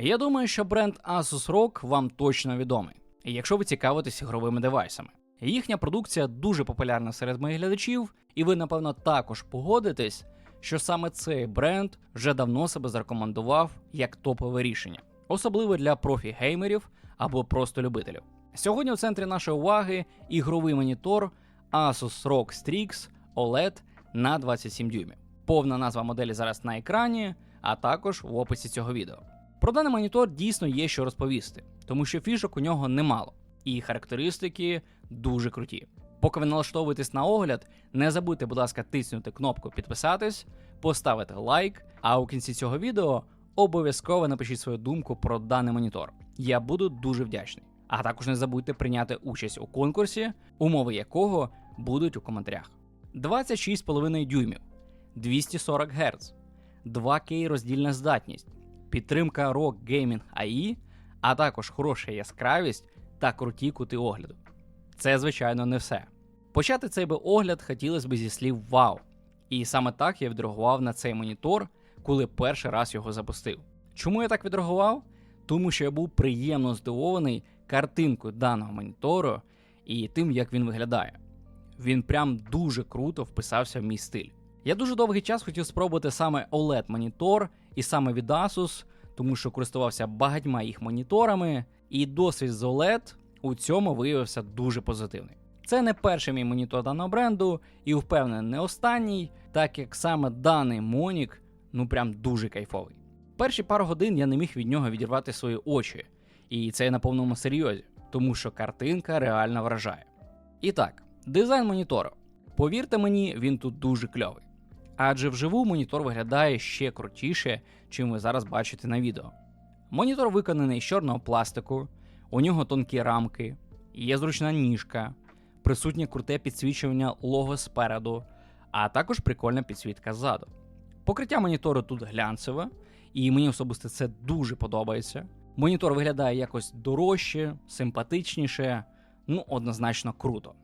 Я думаю, що бренд Asus ROG вам точно відомий, якщо ви цікавитесь ігровими девайсами. Їхня продукція дуже популярна серед моїх глядачів, і ви, напевно, також погодитесь, що саме цей бренд вже давно себе зарекомендував як топове рішення, особливо для профі-геймерів або просто любителів. Сьогодні у центрі нашої уваги ігровий монітор Asus ROG Strix OLED на 27 дюймів. Повна назва моделі зараз на екрані, а також в описі цього відео. Про даний монітор дійсно є що розповісти, тому що фішок у нього немало, і характеристики дуже круті. Поки ви налаштовуєтесь на огляд, не забудьте, будь ласка, тиснути кнопку підписатись, поставити лайк, а у кінці цього відео обов'язково напишіть свою думку про даний монітор. Я буду дуже вдячний. А також не забудьте прийняти участь у конкурсі, умови якого будуть у коментарях. 26,5 дюймів, 240 Гц, 2К роздільна здатність, підтримка ROG Gaming AI, а також хороша яскравість та круті кути огляду. Це, звичайно, не все. Почати цей би огляд хотілося б зі слів вау. І саме так я відреагував на цей монітор, коли перший раз його запустив. Чому я так відреагував? Тому що я був приємно здивований картинкою даного монітору і тим, як він виглядає. Він прям дуже круто вписався в мій стиль. Я дуже довгий час хотів спробувати саме OLED-монітор і саме від Asus, тому що користувався багатьма їх моніторами, і досвід з OLED у цьому виявився дуже позитивний. Це не перший мій монітор даного бренду, і впевнений, не останній, так як саме даний Монік ну прям дуже кайфовий. Перші пару годин я не міг від нього відірвати свої очі, і це я на повному серйозі, тому що картинка реально вражає. І так, дизайн монітору. Повірте мені, він тут дуже кльовий. Адже вживу монітор виглядає ще крутіше, чим ви зараз бачите на відео. Монітор виконаний з чорного пластику, у нього тонкі рамки, є зручна ніжка, присутнє круте підсвічування лого спереду, а також прикольна підсвітка ззаду. Покриття монітору тут глянцеве, і мені особисто це дуже подобається. Монітор виглядає якось дорожче, симпатичніше, ну, однозначно круто.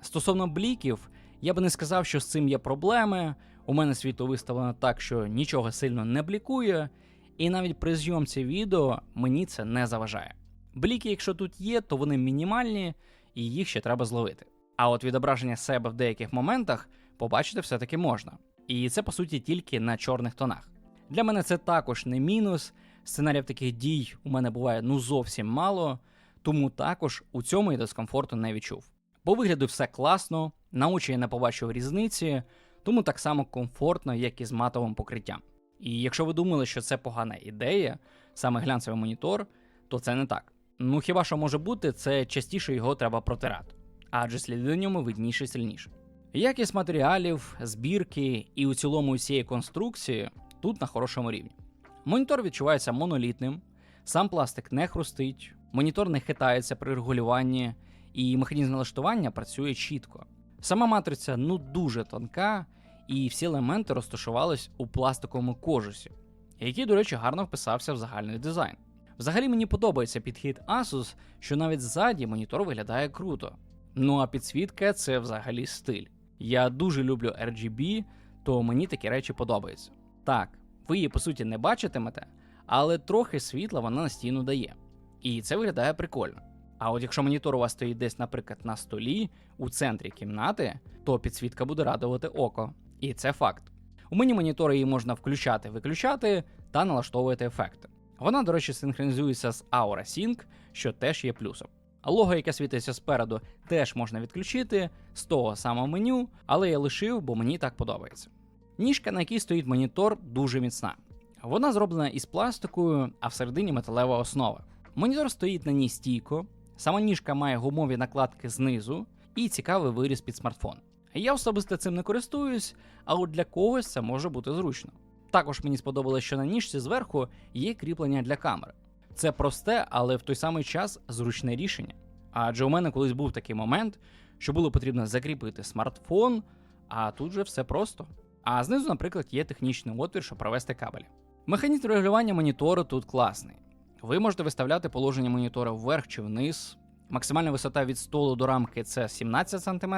Стосовно бліків, я би не сказав, що з цим є проблеми. У мене світло виставлено так, що нічого сильно не блікує, і навіть при зйомці відео мені це не заважає. Бліки, якщо тут є, то вони мінімальні, і їх ще треба зловити. А от відображення себе в деяких моментах побачити все-таки можна. І це по суті тільки на чорних тонах. Для мене це також не мінус. Сценаріїв таких дій у мене буває ну зовсім мало, тому також у цьому я дискомфорту не відчув. По вигляду все класно, на очі я не побачив різниці, тому так само комфортно, як і з матовим покриттям. І якщо ви думали, що це погана ідея, саме глянцевий монітор, то це не так. Ну хіба що може бути, це частіше його треба протирати, адже сліди на ньому видніше сильніше. Якість матеріалів, збірки і у цілому усієї конструкції тут на хорошому рівні. Монітор відчувається монолітним, сам пластик не хрустить, монітор не хитається при регулюванні, і механізм налаштування працює чітко. Сама матриця ну дуже тонка, і всі елементи розташувались у пластиковому кожусі, який, до речі, гарно вписався в загальний дизайн. Взагалі мені подобається підхід Asus, що навіть ззаді монітор виглядає круто. Ну а підсвітка це взагалі стиль. Я дуже люблю RGB, то мені такі речі подобаються. Так, ви її по суті не бачитимете, але трохи світла вона на стіну дає. І це виглядає прикольно. А от якщо монітор у вас стоїть десь, наприклад, на столі у центрі кімнати, то підсвітка буде радувати око. І це факт. У мені монітори її можна включати, виключати та налаштовувати ефекти. Вона, до речі, синхронізується з Aura Sync, що теж є плюсом. Лого, яке світиться спереду, теж можна відключити з того самого меню, але я лишив, бо мені так подобається. Ніжка, на якій стоїть монітор, дуже міцна. Вона зроблена із пластикою, а всередині металева основа. Монітор стоїть на ній стійко, сама ніжка має гумові накладки знизу і цікавий виріз під смартфон. Я особисто цим не користуюсь, а от для когось це може бути зручно. Також мені сподобалось, що на ніжці зверху є кріплення для камери. Це просте, але в той самий час зручне рішення. Адже у мене колись був такий момент, що було потрібно закріпити смартфон, а тут же все просто. А знизу, наприклад, є технічний отвір, щоб провести кабель. Механізм регулювання монітору тут класний. Ви можете виставляти положення монітора вверх чи вниз. Максимальна висота від столу до рамки це 17 см,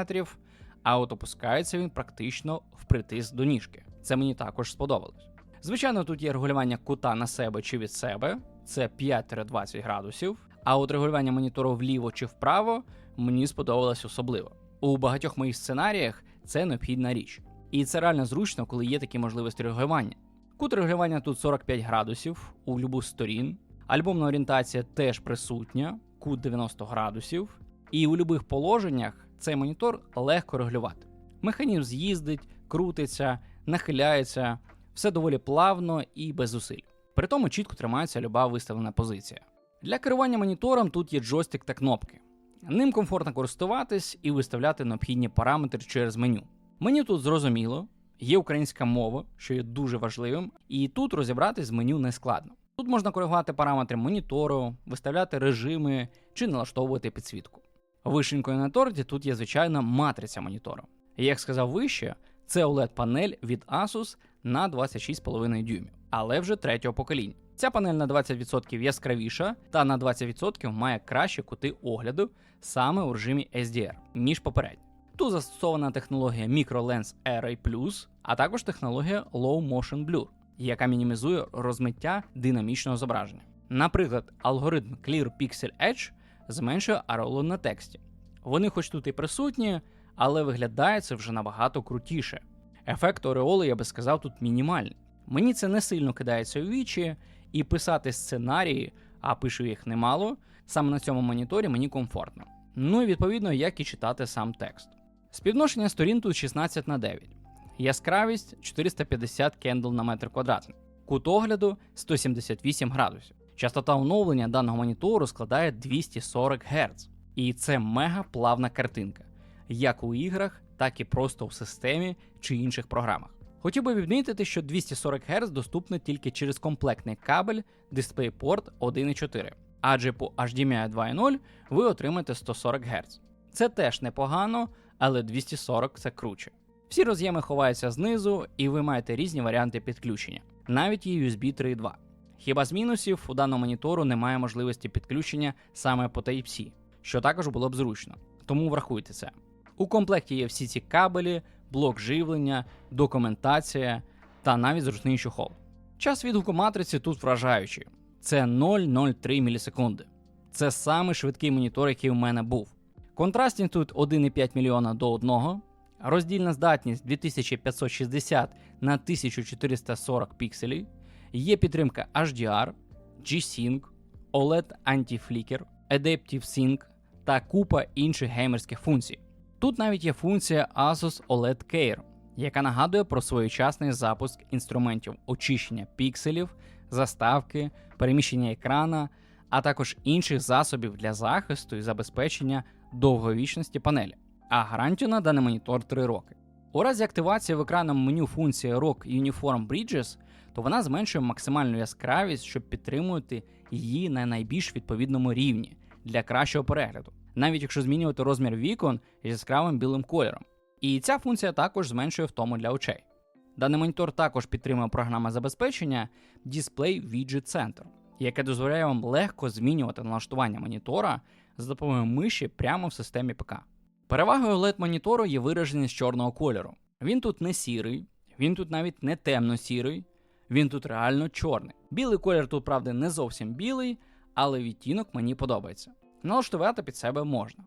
а от опускається він практично впритис до ніжки. Це мені також сподобалось. Звичайно, тут є регулювання кута на себе чи від себе, це 5-20 градусів, а от регулювання монітору вліво чи вправо мені сподобалось особливо. У багатьох моїх сценаріях це необхідна річ. І це реально зручно, коли є такі можливості регулювання. Кут регулювання тут 45 градусів у любу сторін. Альбомна орієнтація теж присутня, кут 90 градусів. І у будь-яких положеннях цей монітор легко регулювати. Механізм з'їздить, крутиться, нахиляється, все доволі плавно і без зусиль. При тому чітко тримається люба виставлена позиція. Для керування монітором тут є джойстик та кнопки. Ним комфортно користуватись і виставляти необхідні параметри через меню. Мені тут зрозуміло, є українська мова, що є дуже важливим, і тут розібратись з меню не складно. Тут можна коригувати параметри монітору, виставляти режими чи налаштовувати підсвітку. Вишенькою на торті тут є звичайна матриця монітору. Як сказав вище, це OLED-панель від Asus на 26,5 дюймів, але вже третього покоління. Ця панель на 20% яскравіша та на 20% має кращі кути огляду саме у режимі SDR, ніж попередня. Тут застосована технологія MicroLens Array+, а також технологія Low Motion Blur, яка мінімізує розмиття динамічного зображення. Наприклад, алгоритм Clear Pixel Edge зменшує аролу на тексті. Вони хоч тут і присутні, але виглядає це вже набагато крутіше. Ефект ореоли, я би сказав, тут мінімальний. Мені це не сильно кидається у вічі, і писати сценарії, а пишу їх немало, саме на цьому моніторі мені комфортно. Ну і відповідно, як і читати сам текст. Співношення сторін тут 16 на 9. Яскравість 450 кендл на метр квадратний. Кут огляду 178 градусів. Частота оновлення даного монітору складає 240 Гц. І це мега плавна картинка, як у іграх, так і просто в системі чи інших програмах. Хотів би відмітити, що 240 Гц доступно тільки через комплектний кабель DisplayPort 1.4, адже по HDMI 2.0 ви отримаєте 140 Гц. Це теж непогано, але 240 це круче. Всі роз'єми ховаються знизу, і ви маєте різні варіанти підключення, навіть є USB 3.2. Хіба з мінусів у даного монітору немає можливості підключення саме по Type-C, що також було б зручно, тому врахуйте це. У комплекті є всі ці кабелі, блок живлення, документація та навіть зручний чохол. Час відгуку матриці тут вражаючий. Це 0,03 мілісекунди. Це самий швидкий монітор, який у мене був. Контрастінг тут 1,5 мільйона до 1, роздільна здатність 2560 на 1440 пікселів, є підтримка HDR, G-Sync, OLED Anti-Flicker, Adaptive Sync та купа інших геймерських функцій. Тут навіть є функція Asus OLED Care, яка нагадує про своєчасний запуск інструментів очищення пікселів, заставки, переміщення екрана, а також інших засобів для захисту і забезпечення довговічності панелі. А гарантію на даний монітор 3 роки. У разі активації в екранному меню функції Rock Uniform Bridges, то вона зменшує максимальну яскравість, щоб підтримувати її на найбільш відповідному рівні для кращого перегляду навіть якщо змінювати розмір вікон з яскравим білим кольором. І ця функція також зменшує втому для очей. Даний монітор також підтримує програма забезпечення Display Widget Center, яке дозволяє вам легко змінювати налаштування монітора за допомогою миші прямо в системі ПК. Перевагою led монітору є вираженість чорного кольору. Він тут не сірий, він тут навіть не темно-сірий, він тут реально чорний. Білий колір тут, правда, не зовсім білий, але відтінок мені подобається налаштувати під себе можна.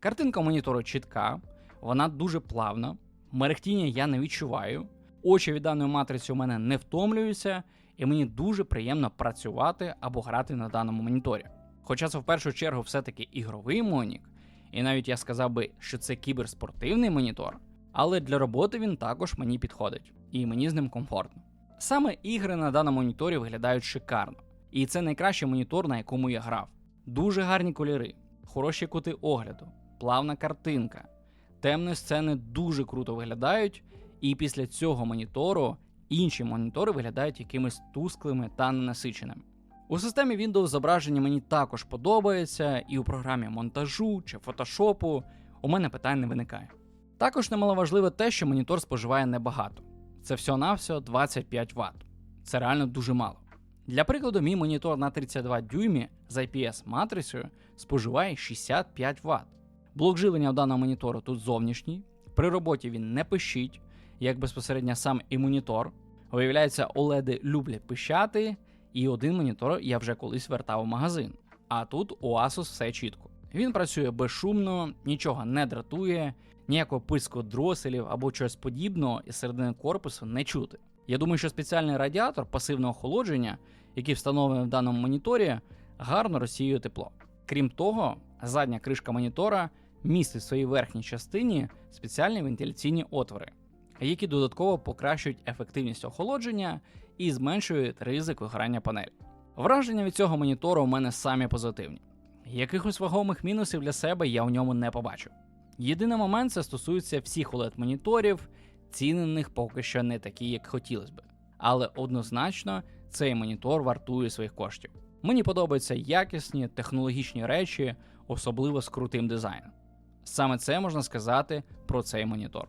Картинка монітору чітка, вона дуже плавна, мерехтіння я не відчуваю, очі від даної матриці у мене не втомлюються, і мені дуже приємно працювати або грати на даному моніторі. Хоча це в першу чергу все-таки ігровий монік, і навіть я сказав би, що це кіберспортивний монітор, але для роботи він також мені підходить, і мені з ним комфортно. Саме ігри на даному моніторі виглядають шикарно, і це найкращий монітор, на якому я грав. Дуже гарні кольори, хороші кути огляду, плавна картинка. Темні сцени дуже круто виглядають, і після цього монітору інші монітори виглядають якимись тусклими та ненасиченими. У системі Windows зображення мені також подобається, і у програмі монтажу чи фотошопу у мене питань не виникає. Також немаловажливе те, що монітор споживає небагато. Це всього-навсього 25 Вт. Це реально дуже мало. Для прикладу, мій монітор на 32 дюймі з IPS-матрицею споживає 65 Вт. Блок живлення у даного монітору тут зовнішній. При роботі він не пищить, як безпосередньо сам і монітор. Виявляється, OLED люблять пищати, і один монітор я вже колись вертав у магазин. А тут у Asus все чітко. Він працює безшумно, нічого не дратує, ніякого писку дроселів або чогось подібного із середини корпусу не чути. Я думаю, що спеціальний радіатор пасивного охолодження, який встановлений в даному моніторі, гарно розсіює тепло. Крім того, задня кришка монітора містить в своїй верхній частині спеціальні вентиляційні отвори, які додатково покращують ефективність охолодження і зменшують ризик вигорання панелі. Враження від цього монітору у мене самі позитивні. Якихось вагомих мінусів для себе я в ньому не побачу. Єдиний момент це стосується всіх oled моніторів, ціни на них поки що не такі, як хотілося би. Але однозначно цей монітор вартує своїх коштів. Мені подобаються якісні технологічні речі, особливо з крутим дизайном. Саме це можна сказати про цей монітор.